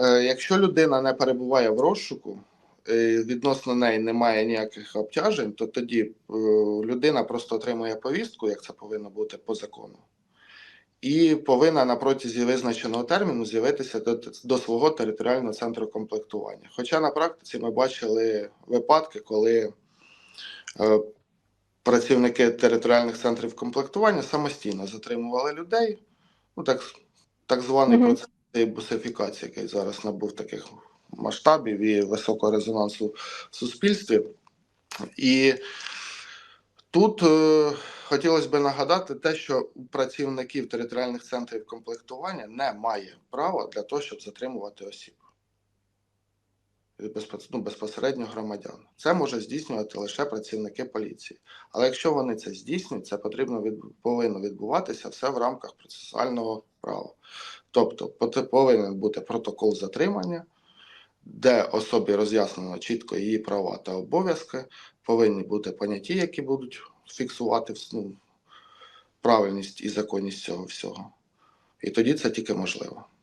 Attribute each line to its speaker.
Speaker 1: Е, Якщо людина не перебуває в розшуку, е, відносно неї немає ніяких обтяжень, то тоді е, людина просто отримує повістку, як це повинно бути по закону, і повинна на протязі визначеного терміну з'явитися до, до свого територіального центру комплектування. Хоча на практиці ми бачили випадки, коли працівники територіальних центрів комплектування самостійно затримували людей, ну так, так званий
Speaker 2: Мгм.
Speaker 1: процес бусифікації, який зараз набув таких масштабів і високого резонансу в суспільстві. І тут е, хотілося б нагадати те, що у працівників територіальних центрів комплектування немає права для того, щоб затримувати осіб. Ну, безпосередньо громадян. Це може здійснювати лише працівники поліції. Але якщо вони це здійснюють, це потрібно від, повинно відбуватися все в рамках процесуального права. Тобто повинен бути протокол затримання, де особі роз'яснено чітко її права та обов'язки, повинні бути поняті, які будуть фіксувати ну, правильність і законність цього всього. І тоді це тільки можливо.